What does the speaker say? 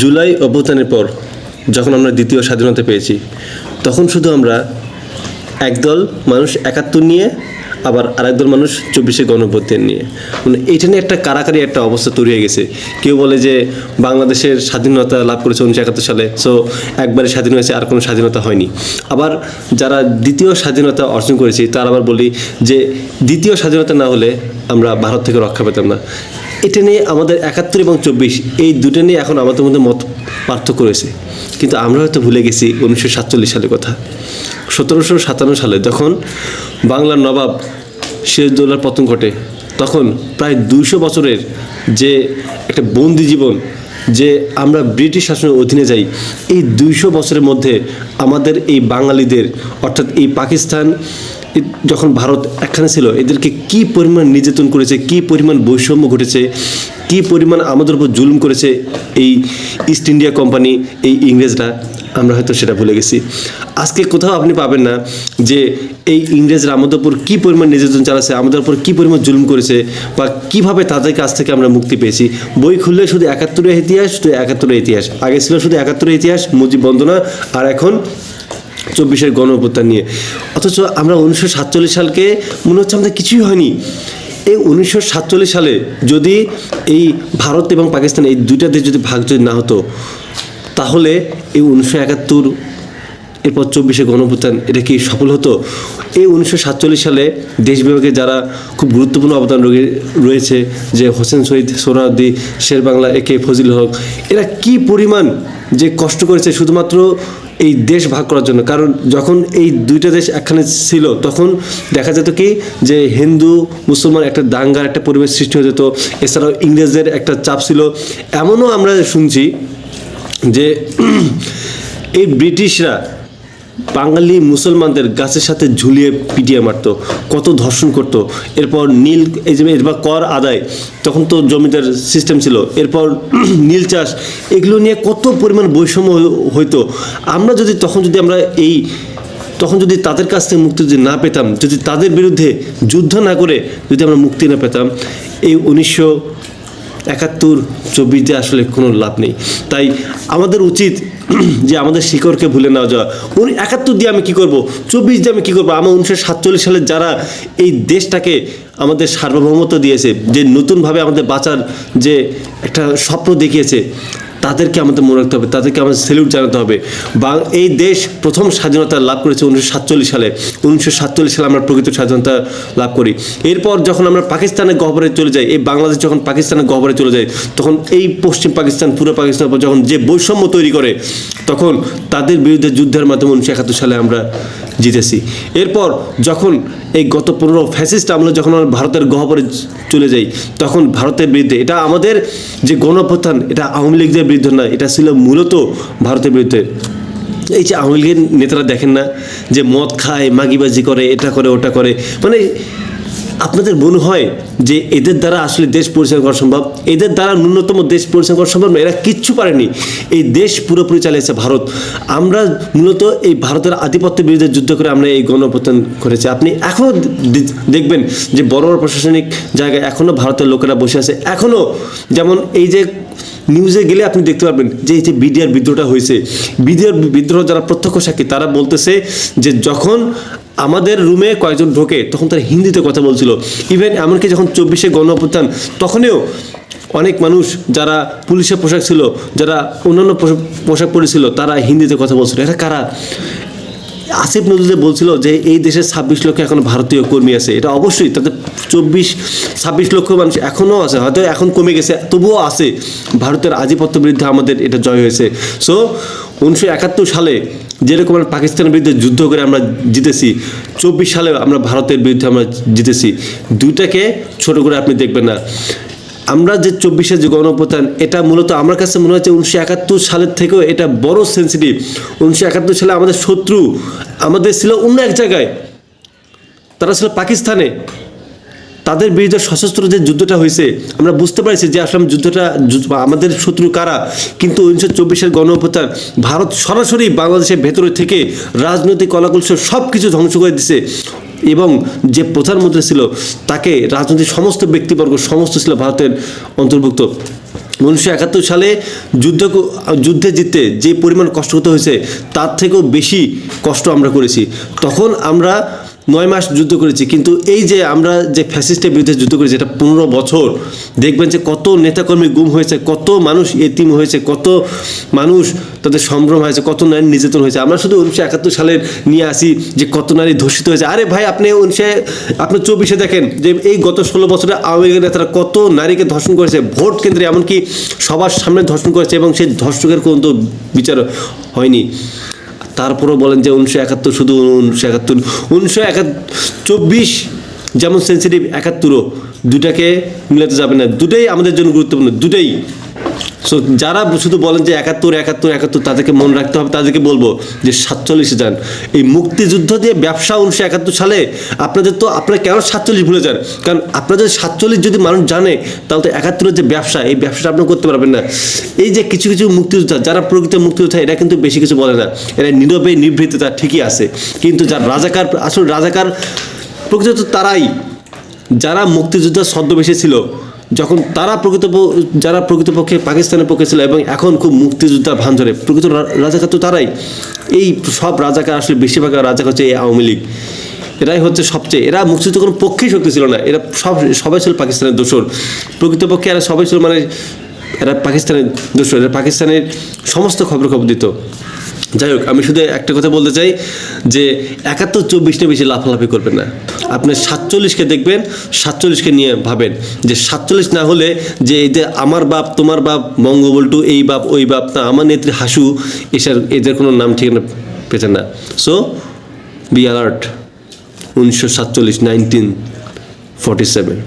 জুলাই অভ্যুত্থানের পর যখন আমরা দ্বিতীয় স্বাধীনতা পেয়েছি, তখন শুধু আমরা একদল মানুষ একাত্তর নিয়ে, আবার আরেকদল মানুষ চব্বিশে গণভ্যুত্থান নিয়ে। মানে এইটা নিয়ে একটা কারাকারি একটা অবস্থা তৈরি হয়ে গেছে। কেউ বলে যে বাংলাদেশের স্বাধীনতা লাভ করেছে উনিশশো একাত্তর সালে সো একবারে স্বাধীন হয়েছে, আর কোনো স্বাধীনতা হয়নি। আবার যারা দ্বিতীয় স্বাধীনতা অর্জন করেছি, তারা আবার বলি যে দ্বিতীয় স্বাধীনতা না হলে আমরা ভারত থেকে রক্ষা পেতাম না। এটা নিয়ে আমাদের একাত্তর এবং চব্বিশ, এই দুটো নিয়ে এখন আমাদের মধ্যে মত পার্থক্য রয়েছে। কিন্তু আমরা হয়তো ভুলে গেছি উনিশশো সাতচল্লিশ সালের কথা। সতেরোশো সাতান্ন সালে যখন বাংলার নবাব সিরাজদৌল্লার পতন ঘটে, তখন প্রায় দুইশো বছরের যে একটা বন্দি জীবন, যে আমরা ব্রিটিশ শাসনের অধীনে যাই, এই দুইশো বছরের মধ্যে আমাদের এই বাঙালিদের, অর্থাৎ এই পাকিস্তান যখন ভারত একখানে ছিল, এদেরকে কি পরিমাণ নির্যাতন করেছে, কি পরিমাণ বৈষম্য ঘটেছে, কি পরিমাণ আমাদের উপর জুলুম করেছে এই ইস্ট ইন্ডিয়া কোম্পানি এই ইংরেজরা, আমরা হয়তো সেটা ভুলে গেছি। আজকে কোথাও আপনি পাবেন না যে এই ইংরেজরা আমাদের উপর কী পরিমাণ নির্যাতন চালাচ্ছে আমাদের উপর কী পরিমাণ জুলুম করেছে, বা কীভাবে তাদের কাছ থেকে আমরা মুক্তি পেয়েছি। বই খুললে শুধু একাত্তরের ইতিহাস, শুধু একাত্তরের ইতিহাস। আগে ছিল শুধু একাত্তরের ইতিহাস, মুজিব বন্দনা, আর এখন চব্বিশের গণ নিয়ে। অথচ আমরা উনিশশো সাতচল্লিশ সালকে মনে হচ্ছে আমাদের কিছুই হয়নি। এই উনিশশো সাতচল্লিশ সালে যদি এই ভারত এবং পাকিস্তান এই দুইটা দেশ যদি ভাগ যদি না হতো, তাহলে এই উনিশশো একাত্তর, এরপর চব্বিশে গণভুত্থান এটা কি সফল হতো? এই উনিশশো সাতচল্লিশ সালে দেশ বিভাগে যারা খুব গুরুত্বপূর্ণ অবদান রয়ে- রয়েছে, যে হোসেন শহীদ, সোহরাওয়ার্দী, শের বাংলা, এ কে ফজিল হক, এরা কি পরিমাণ যে কষ্ট করেছে, শুধুমাত্র এই দেশ ভাগ করার জন্য। কারণ যখন এই দুইটা দেশ একখানে ছিল, তখন দেখা যেত কি যে হিন্দু, মুসলমান একটা দাঙ্গার একটা পরিবেশ সৃষ্টি হয়ে যেত। এছাড়াও ইংরেজদের একটা চাপ ছিল। এমনও আমরা শুনছি যে এই ব্রিটিশরা বাঙালি মুসলমানদের গাছের সাথে ঝুলিয়ে পিটিয়ে মারতো, কত ধর্ষণ করতো। এরপর নীল, এই যে এরপর কর আদায়, তখন তো জমিদার সিস্টেম ছিল। এরপর নীল চাষ, এগুলো নিয়ে কত পরিমাণ বৈষম্য হই- হইতো। আমরা যদি, তখন যদি আমরা এই, তখন যদি তাদের কাছ থেকে মুক্তি যদি না পেতাম, যদি তাদের বিরুদ্ধে যুদ্ধ না করে যদি আমরা মুক্তি না পেতাম, এই উনিশশো একাত্তর, চব্বিশে আসলে কোনো লাভ নেই। তাই আমাদের উচিত যে আমাদের শিকড়কে ভুলে না যাওয়া। উনি একাত্তর দিয়ে আমি কি করব? চব্বিশ দিয়ে আমি কী করব? আমার উনিশশো সাতচল্লিশ সালে যারা এই দেশটাকে আমাদের সার্বভৌমত্ব দিয়েছে, যে নতুনভাবে আমাদের বাঁচার যে একটা স্বপ্ন দেখিয়েছে তাদেরকে আমাদের মনে রাখতে হবে, তাদেরকে আমাদের সেলিউট জানাতে হবে। বা এই দেশ প্রথম স্বাধীনতা লাভ করেছে উনিশশো সাতচল্লিশ সালে। উনিশশো সাতচল্লিশ সালে আমরা প্রকৃত স্বাধীনতা লাভ করি। এরপর যখন আমরা পাকিস্তানের গহ্বরে চলে যাই, এই বাংলাদেশ যখন পাকিস্তানের গহ্বরে চলে যায়, তখন এই পশ্চিম পাকিস্তান, পূর্ব পাকিস্তান যখন যে বৈষম্য তৈরি করে তখন তাদের বিরুদ্ধে যুদ্ধের মাধ্যমে উনিশশো একাত্তর সালে আমরা জিতেছি। এরপর যখন এই গত পনেরো ফ্যাসিস্ট আমলে যখন আমরা ভারতের গহ্বরে চলে যাই, তখন ভারতের বিরুদ্ধে, এটা আমাদের যে গণপ্রথান এটা আওয়ামী লীগদের বিরুদ্ধে না এটা ছিল মূলত ভারতের বিরুদ্ধে। এই যে আওয়ামী লীগের নেতারা দেখেন না যে মদ খায়, মাগিবাজি করে, এটা করে, ওটা করে মানে আপনাদের মনে হয় যে এদের দ্বারা আসলে দেশ পরিচালনা করা সম্ভব? এদের দ্বারা ন্যূনতম দেশ পরিচালনা করা সম্ভব না। এরা কিচ্ছু পারেনি। এই দেশ পুরোপুরি চালিয়েছে ভারত। আমরা মূলত এই ভারতের আধিপত্য বিরুদ্ধে যুদ্ধ করে আমরা এই গণপ্রত্যান করেছি। আপনি এখনও দেখবেন যে বড় বড় প্রশাসনিক জায়গায় এখনও ভারতের লোকেরা বসে আছে। এখনও যেমন এই যে নিউজে গেলে আপনি দেখতে পারবেন যে এই যে বিডিআর বিদ্রোহটা হয়েছে। বিডিআর বিদ্রোহ যারা প্রত্যক্ষ সাক্ষী, তারা বলতেছে যে যখন আমাদের রুমে কয়েকজন ঢোকে, তখন তারা হিন্দিতে কথা বলছিল। ইভেন এমনকি যখন চব্বিশে গণ অভ্যুত্থান, তখনও অনেক মানুষ যারা পুলিশের পোশাক ছিল, যারা অন্যান্য পোশাক- পোশাক পরেছিল, তারা হিন্দিতে কথা বলছিল। এটা কারা? আসিফ নজরুল বলছিল যে, এই দেশে ছাব্বিশ লক্ষ এখন ভারতীয় কর্মী আছে। এটা অবশ্যই তাদের চব্বিশ, ছাব্বিশ লক্ষ মানুষ এখনও আছে, হয়তো এখন কমে গেছে, তবুও আছে। ভারতের আধিপত্য বিরুদ্ধে আমাদের এটা জয় হয়েছে। সো উনিশশো একাত্তর সালে যেরকম আমরা পাকিস্তানের বিরুদ্ধে যুদ্ধ করে আমরা জিতেছি, চব্বিশ সালে আমরা ভারতের বিরুদ্ধে আমরা জিতেছি, দুইটাকে ছোট করে আপনি দেখবেন না। আমরা যে চব্বিশে যে গণপ্রধান এটা মূলত আমার কাছে মনে হচ্ছে উনিশশো একাত্তর সালের থেকেও এটা বড় সেন্সিটিভ উনিশশো একাত্তর সালে আমাদের শত্রু আমাদের ছিল অন্য এক জায়গায়, তারা ছিল পাকিস্তানে। তাদের বিরুদ্ধে সশস্ত্র যে যুদ্ধটা হয়েছে, আমরা বুঝতে পারছি যে আসলে যুদ্ধটা আমাদের শত্রু কারা? কিন্তু উনিশশো চব্বিশের গণঅভ্যুত্থান ভারত সরাসরি বাংলাদেশের ভেতরে থেকে রাজনৈতিক কলাকুলস সব কিছু ধ্বংস করে দিছে। এবং যে প্রধানমন্ত্রী ছিল, তাকে রাজনৈতিক সমস্ত ব্যক্তিবর্গ, সমস্ত ছিল ভারতের অন্তর্ভুক্ত। উনিশশো একাত্তর সালে যুদ্ধ, যুদ্ধে জিততে যে পরিমাণ কষ্ট হতে হয়েছে, তার থেকেও বেশি কষ্ট আমরা করেছি। তখন আমরা নয় মাস যুদ্ধ করেছি। কিন্তু এই যে আমরা যে ফ্যাসিস্টের বিরুদ্ধে যুদ্ধ করেছি এটা পনেরো বছর, দেখবেন যে কত নেতাকর্মী গুম হয়েছে, কত মানুষ এতিম হয়েছে, কত মানুষ তাদের সম্ভ্রম হয়েছে, কত নারী নির্যাতন হয়েছে। আমরা শুধু উনিশশো একাত্তর সালের নিয়ে আসি যে কত নারী ধর্ষিত হয়েছে। আরে ভাই, আপনি উনিশে আপনি চব্বিশে দেখেন যে এই গত ষোলো বছরে আওয়ামী লীগের নেতারা কত নারীকে ধর্ষণ করেছে, ভোট কেন্দ্রে এমনকি সবার সামনে ধর্ষণ করেছে এবং সেই ধর্ষকের কোনো বিচার হয়নি। তারপরও বলেন যে উনিশশো একাত্তর শুধু উনিশশো একাত্তর উনিশশো একাত্তর, চব্বিশ যেমন সেন্সিটিভ একাত্তরও দুটাকে মিলাতে যাবে না। দুটাই আমাদের জন্য গুরুত্বপূর্ণ, দুটোই। সো যারা শুধু বলেন যে একাত্তর একাত্তর একাত্তর, তাদেরকে মনে রাখতে হবে, তাদেরকে বলব যে সাতচল্লিশে যান। এই মুক্তিযুদ্ধ দিয়ে ব্যবসা উনিশশো একাত্তর সালে আপনাদের তো, আপনারা কেন সাতচল্লিশ ভুলে যান? কারণ আপনাদের সাতচল্লিশ যদি মানুষ জানে, তাহলে তো একাত্তরের যে ব্যবসা, এই ব্যবসাটা আপনি করতে পারবেন না। এই যে কিছু কিছু মুক্তিযোদ্ধা, যারা প্রকৃত মুক্তিযোদ্ধা, এরা কিন্তু বেশি কিছু বলে না। এরা নীরবে নিভৃততা ঠিকই আছে। কিন্তু যার রাজাকার, আসলে রাজাকার প্রকৃত তারাই। যারা মুক্তিযোদ্ধার ছদ্মবেশে ছিল যখন তারা প্রকৃত যারা প্রকৃতপক্ষে পাকিস্তানের পক্ষে ছিল এবং এখন খুব মুক্তিযোদ্ধার ভান ধরে প্রকৃত রাজাকার তো তারাই। এই সব রাজাকার আসলে বেশিরভাগ রাজাকার হচ্ছে এই আওয়ামী লীগ। এরাই হচ্ছে সবচেয়ে, এরা মুক্তিযুদ্ধ কোনো পক্ষেই শক্তি ছিল না। এরা সব, সবাই ছিল পাকিস্তানের দোষর। প্রকৃতপক্ষে এরা সবাই ছিল মানে এরা পাকিস্তানের দোষর, এরা পাকিস্তানের সমস্ত খবর খবর দিত। যাই হোক আমি শুধু একটা কথা বলতে চাই যে একাত্তর চব্বিশটা বেশি লাফালাফি করবেন না। আপনি সাতচল্লিশকে দেখবেন, সাতচল্লিশকে নিয়ে ভাবেন যে সাতচল্লিশ না হলে যে এই যে আমার বাপ, তোমার বাপ বঙ্গবল্টু এই বাপ, ওই বাপ, না, আমার নেত্রী হাসু এসার এদের কোনো নাম ঠিকানা পেতেন না। সো বি অ্যালার্ট উনিশশো সাতচল্লিশ নাইনটিন ফর্টি সেভেন